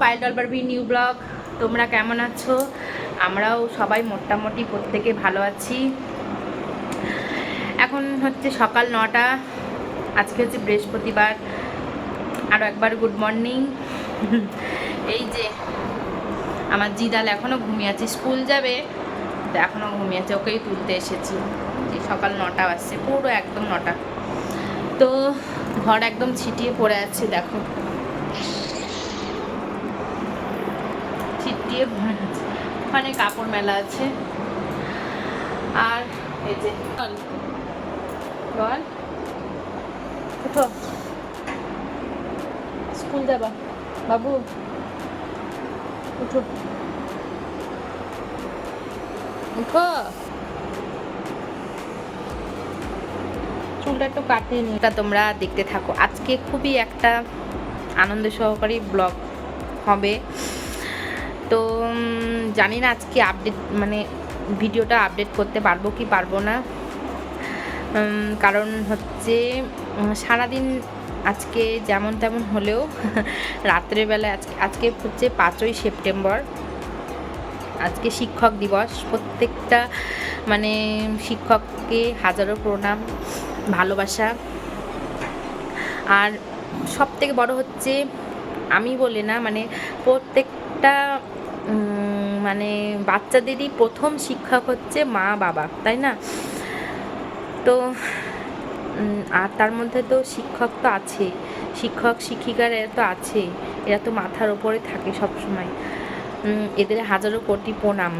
Payel ডলবারবি new blog. তোমরা কেমন আছো? আমরাও সবাই মোটামুটি প্রত্যেকে ভালো আছি। এখন হচ্ছে সকাল নটা। আজকে হচ্ছে বৃহস্পতিবার। আরও একবার গুড মর্নিং এই যে আমার জিদাল এখনও ঘুমিয়ে আছে। স্কুল যাবে এখনও ঘুমিয়ে আছে। ওকেই তুলতে এসেছি। এই সকাল নটা বাজছে, পুরো একদম নটা। তো ঘর একদম ছিটিয়ে পড়ে আছে, দেখো। আছে। ওখানে কাপড় মেলা আছে। আর বল। উঠো। স্কুল যাবা। বাবু। উঠো। উঠো। চুলটা একটু কাটিয়ে নি এটা তোমরা দেখতে থাকো। আজকে খুবই একটা আনন্দ সহকারী ব্লগ হবে। তো জানি না আজকে আপডেট মানে ভিডিওটা আপডেট করতে পারব কি পারব না। কারণ হচ্ছে সারাদিন আজকে যেমন তেমন হলেও রাত্রেবেলা আজকে আজকে হচ্ছে পাঁচই সেপ্টেম্বর। আজকে শিক্ষক দিবস। প্রত্যেকটা মানে শিক্ষককে হাজারো প্রণাম, ভালোবাসা। আর সব থেকে বড় হচ্ছে, আমি বলে না মানে প্রত্যেকটা মানে বাচ্চাদেরই প্রথম শিক্ষক হচ্ছে মা, বাবা, তাই না? তো আর তার মধ্যে তো শিক্ষক তো আছেই শিক্ষক, শিক্ষিকারা তো আছে, এরা তো মাথার ওপরে থাকে সব সময় এদের হাজারো কোটি প্রণাম।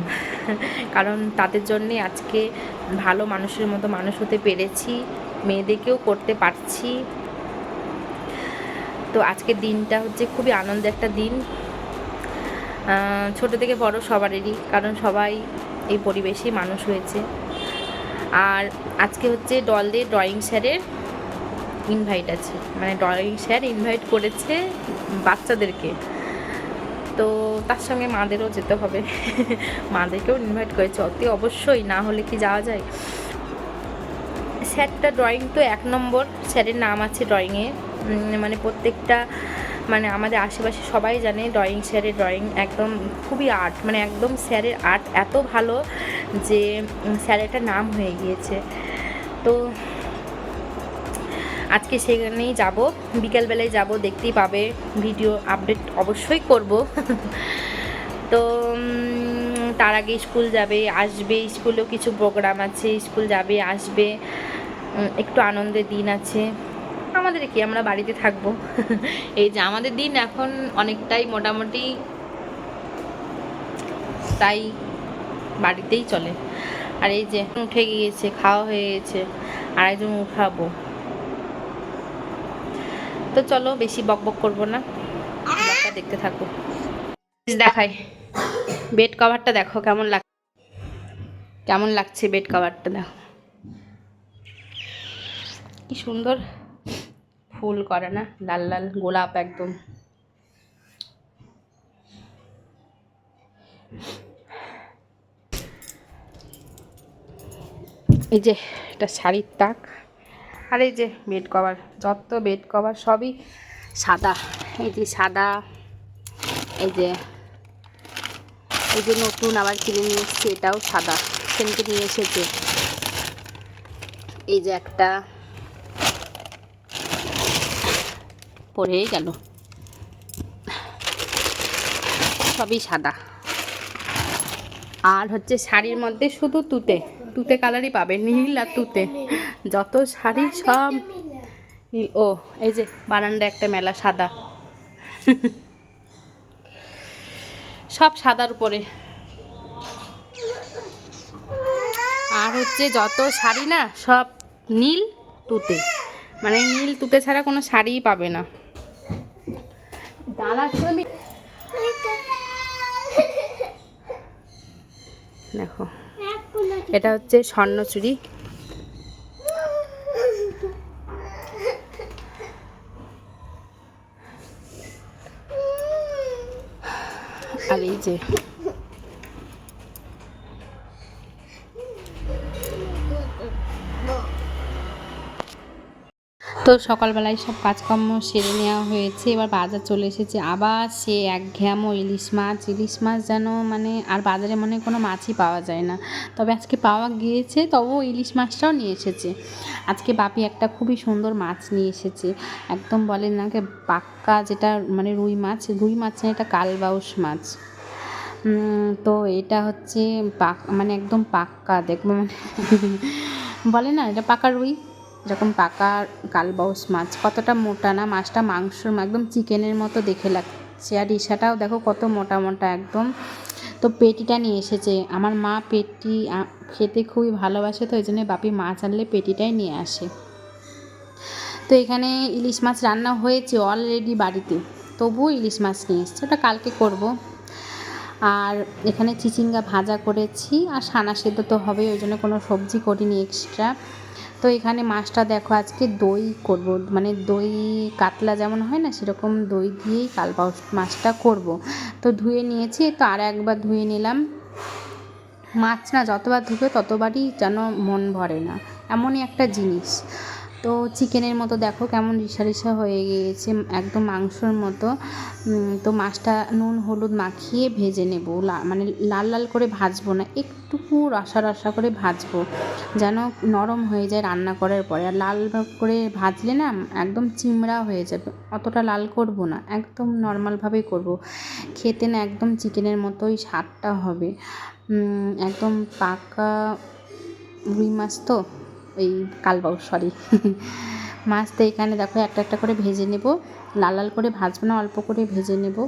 কারণ তাদের জন্যে আজকে ভালো মানুষের মতো মানুষ হতে পেরেছি, মেয়েদেরকেও করতে পারছি। তো আজকের দিনটা হচ্ছে খুবই আনন্দের একটা দিন। ছোট থেকে বড় সবারই কারণ সবাই এই পরিবেশেই মানুষ হয়েছে। আর আজকে হচ্ছে ডলদের ড্রয়িং স্যারের ইনভাইট আছে। মানে ড্রয়িং স্যার ইনভাইট করেছে বাচ্চাদেরকে। তো তার সঙ্গে মাদেরও যেতে হবে। মাদেরকেও ইনভাইট করেছে। অতি অবশ্যই, না হলে কি যাওয়া যায়? স্যারটা ড্রয়িং তো এক নম্বর। স্যারের নাম আছে ড্রয়িংয়ে মানে প্রত্যেকটা মানে আমাদের আশেপাশে সবাই জানে ড্রয়িং স্যারের ড্রয়িং একদম খুবই আর্ট মানে একদম স্যারের আর্ট এত ভালো যে উম, স্যারের একটা নাম হয়ে গিয়েছে। তো আজকে সেখানেই যাব বিকেলবেলায় যাব দেখতেই পাবে ভিডিও আপডেট অবশ্যই করব। তো তার আগে স্কুল যাবে আসবে স্কুলেও কিছু প্রোগ্রাম আছে স্কুল যাবে আসবে একটু আনন্দের দিন আছে। আমাদের কি? আমরা বাড়িতে থাকব। এই যে আমাদের দিন এখন অনেকটাই মোটামুটি তাই বাড়িতেই চলে। আর এই যে উঠে গিয়েছে, খাওয়া হয়ে গেছে আর একজন উঠাবো। তো চলো বেশি বক বক করব না। দেখতে থাকো। দেখাই। বেড কভারটা দেখো কেমন লাগ, কেমন লাগছে বেড কভারটা দেখো। কি সুন্দর। ফুল করে না, লাল লাল গোলাপ একদম। এই যে এটা শাড়ির তাক, আর এই যে বেড কভার, যত বেড কভার সবই সাদা। এই যে সাদা, এই যে এই যে নতুন আবার কিনে নিয়ে এসছে, এটাও সাদা। সেনকে নিয়ে এসেছে। এই যে একটা পরেই গেল। সবই সাদা। আর হচ্ছে শাড়ির মধ্যে শুধু তুতে। তুতে কালারই পাবে, নীল আর তুতে। যত শাড়ি সব নীল। ও, এই যে বারান্দা একটা মেলা সাদা। সব সাদার উপরে। আর হচ্ছে যত শাড়ি না, সব নীল তুতে। মানে নীল তুতে ছাড়া কোনো শাড়িই পাবে না। দেখো এটা হচ্ছে স্বর্ণচুরি। আর এই যে তো সকালবেলায় সব কাজকর্ম সেরে নেওয়া হয়েছে। এবার বাজার চলে এসেছে। আবার সে একঘেয়ামো ইলিশ মাছ। ইলিশ মাছ যেন মানে আর বাজারে মনে কোনো মাছই পাওয়া যায় না। তবে আজকে পাওয়া গিয়েছে, তবুও ইলিশ মাছটাও নিয়ে এসেছে। আজকে বাপি একটা খুবই সুন্দর মাছ নিয়ে এসেছে। একদম বলেন নাকি পাক্কা যেটা মানে রুই মাছ। রুই মাছ না, এটা কালবাউস মাছ। তো এটা হচ্ছে পাক মানে একদম পাক্কা দেখব। মানে বলে না, এটা পাকা রুই। এরকম পাকা কালবাউস মাছ, কতটা মোটা না, মাছটা মাংস একদম চিকেনের মতো দেখে লাগছে। আর ইসাটাও দেখো কত মোটা মোটা একদম। তো পেটিটা নিয়ে এসেছে। আমার মা পেটি খেতে খুবই ভালোবাসে তো, ওই জন্য বাপি মাছ আনলে পেটিটাই নিয়ে আসে। তো এখানে ইলিশ মাছ রান্না হয়েছে অলরেডি বাড়িতে। তবুও ইলিশ মাছ নিয়ে এসছে। ওটা কালকে করব। আর এখানে চিচিঙ্গা ভাজা করেছি। আর সানা সেদ্ধ তো হবেই, ওই জন্য কোনো সবজি করিনি এক্সট্রা তো এখানে মাছটা দেখো আজকে দই করব। মানে দই কাতলা যেমন হয় না, সেরকম দই দিয়েই কালবাউস মাছটা করব। তো ধুয়ে নিয়েছি, তো আর একবার ধুয়ে নিলাম। মাছ না যতবার ধুবে ততবারই যেন মন ভরে না। এমনই একটা জিনিস। তো চিকেনের মতো দেখো কেমন রিসা রিসা হয়ে গিয়েছে, একদম মাংসর মতো। তো মাছটা নুন, হলুদ মাখিয়ে ভেজে নেব। মানে লাল লাল করে ভাজবো না একটুকু রসা রসা করে ভাজবো, যেন নরম হয়ে যায় রান্না করার পরে। আর লাল করে ভাজলে না একদম চিমড়া হয়ে যাবে, অতটা লাল করব না, একদম নর্মালভাবেই করব। খেতে না একদম চিকেনের মতোই স্বাদটা হবে। একদম পাকা রুই মাছ তো। এই কালবাউ সরি মাছটা এখানে দেখো একটা একটা করে ভেজে নেব। লাল লাল করে ভাজবো না, অল্প করে ভেজে নেব।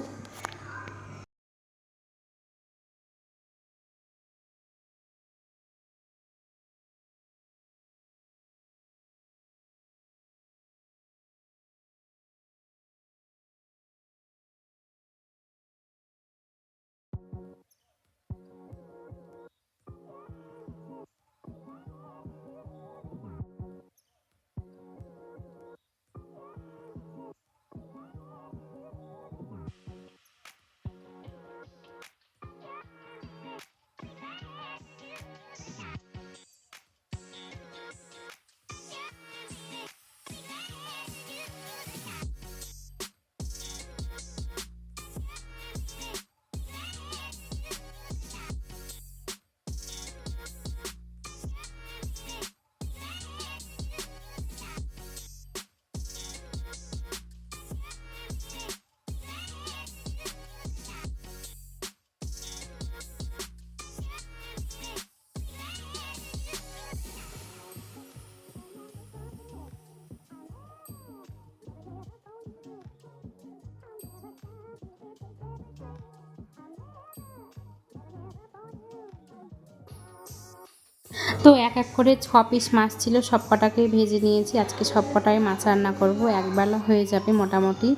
তো এক এক করে ছ পিস মাছ ছিল, সব কটাকেই ভেজে নিয়েছি। আজকে সব কটাই মাছ রান্না করব একবেলা হয়ে যাবে মোটামুটি।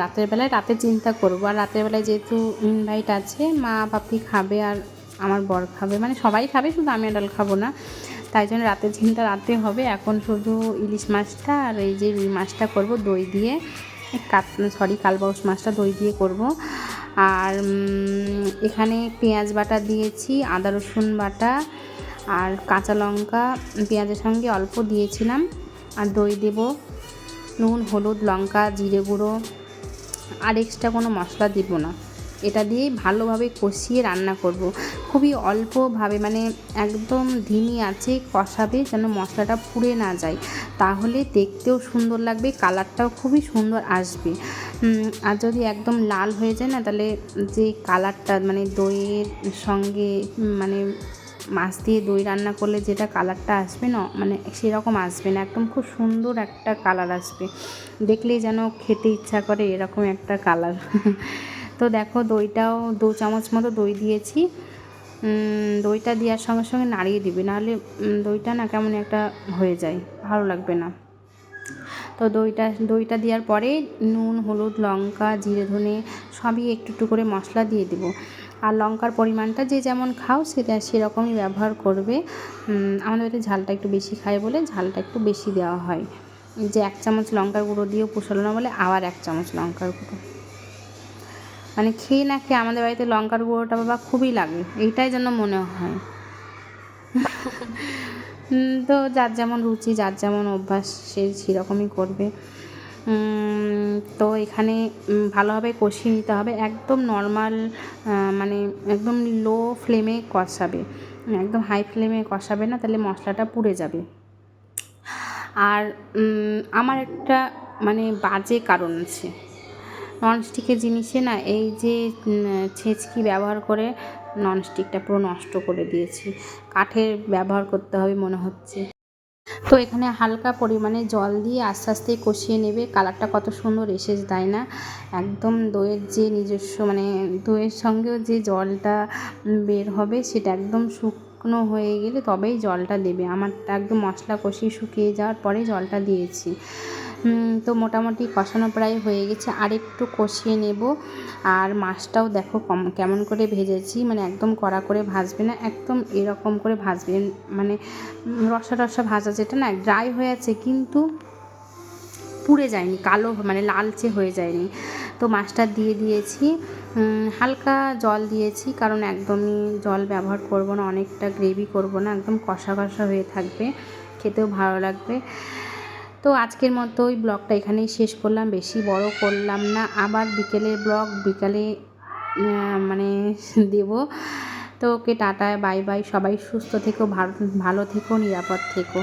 রাতের বেলায় রাতে চিন্তা করব। আর রাতের বেলায় যেহেতু ইনভাইট আছে, মা বাপি খাবে আর আমার বর খাবে মানে সবাই খাবে, শুধু আমি ডাল খাব না। তাই জন্য রাতের চিন্তা রাতে হবে। এখন শুধু ইলিশ মাছটা আর এই যে রুই মাছটা করব দই দিয়ে। কাত সরি কালবাউস মাছটা দই দিয়ে করব। আর এখানে পেঁয়াজ বাটা দিয়েছি, আদা রসুন বাটা আর কাঁচা লঙ্কা পেঁয়াজের সঙ্গে অল্প দিয়েছিলাম। আর দই দেব, নুন, হলুদ, লঙ্কা, জিরে গুঁড়ো। আর এক্সট্রা কোনো মশলা দিব না। এটা দিয়েই ভালোভাবে কষিয়ে রান্না করব। খুবই অল্পভাবে মানে একদম ধিমি আছে, কষাবে যেন মশলাটা পুড়ে না যায়। তাহলে দেখতেও সুন্দর লাগবে, কালারটাও খুবই সুন্দর আসবে। আর যদি একদম লাল হয়ে যায় না, তাহলে যে কালারটা মানে দইয়ের সঙ্গে মানে মাছ দিয়ে দই রান্না করলে যেটা কালারটা আসবে না মানে সেরকম আসবে না, একদম খুব সুন্দর একটা কালার আসবে। দেখলেই যেন খেতে ইচ্ছা করে এরকম একটা কালার। তো দেখো দইটাও দু চামচ মতো দই দিয়েছি। দইটা দেওয়ার সঙ্গে সঙ্গে নাড়িয়ে দিবে, নাহলে দইটা না কেমন একটা হয়ে যায়, ভালো লাগবে না। তো দইটা দইটা দেওয়ার পরে নুন, হলুদ, লঙ্কা, জিরে, ধনে সবই একটু একটু করে মশলা দিয়ে দেবো। আর লঙ্কার পরিমাণটা যে যেমন খাও সেটা সেরকমই ব্যবহার করবে। আমাদের বাড়িতে ঝালটা একটু বেশি খায় বলে ঝালটা একটু বেশি দেওয়া হয়। যে এক চামচ লঙ্কার গুঁড়ো দিয়েও পোষালো না বলে আবার এক চামচ লঙ্কার গুঁড়ো। মানে খেয়ে না খেয়ে আমাদের বাড়িতে লঙ্কার গুঁড়োটা বাবা খুবই লাগে, এইটাই যেন মনে হয়। তো যার যেমন রুচি, যার যেমন অভ্যাস সে সেরকমই করবে। এখানে ভালোভাবে কষিয়ে নিতে হবে। একদম নর্মাল মানে একদম লো ফ্লেমে কষাবে। একদম হাই ফ্লেমে কষাবে না, তাহলে মশলাটা পুড়ে যাবে। আর আমার একটা মানে বাজে কারণ আছে। ননস্টিকের জিনিসে না, এই যে ছেঁচকি ব্যবহার করে ননস্টিকটা পুরো নষ্ট করে দিয়েছি। কাঠের ব্যবহার করতে হবে মনে হচ্ছে। তো এখানে হালকা পরিমাণে জল দিয়ে আস্তে আস্তে কষিয়ে নেবে। কালারটা কত সুন্দর এসে দেয় না? একদম দইয়ের যে নিজস্ব মানে দইয়ের সঙ্গেও যে জলটা বের হবে সেটা একদম শুকনো হয়ে গেলে তবেই জলটা দেবে। আমার একদম মশলা কষিয়ে শুকিয়ে যাওয়ার পরে জলটা দিয়েছি। তো মোটামুটি কষানো প্রায় হয়ে গেছে। আর একটু কষিয়ে নেব। আর মাছটাও দেখো কম, কেমন করে ভেজেছি। মানে একদম কড়া করে ভাজবে না, একদম এরকম করে ভাজবে। মানে রসা রসা ভাজা যেটা না ড্রাই হয়ে আছে কিন্তু পুড়ে যায়নি, কালো মানে লালচে হয়ে যায়নি। তো মাছটা দিয়ে দিয়েছি। হালকা জল দিয়েছি, কারণ একদমই জল ব্যবহার করব না, অনেকটা গ্রেভি করব না, একদম কষা কষা হয়ে থাকবে। খেতেও ভালো লাগবে। তো আজকের মতো ওই ব্লগটা এখানেই শেষ করলাম। বেশি বড় করলাম না, আবার বিকেলের ব্লগ, বিকালে মানে দেব। তো ওকে টাটা, বাই বাই। সবাই সুস্থ থেকো ভালো থেকো, নিরাপদ থেকো।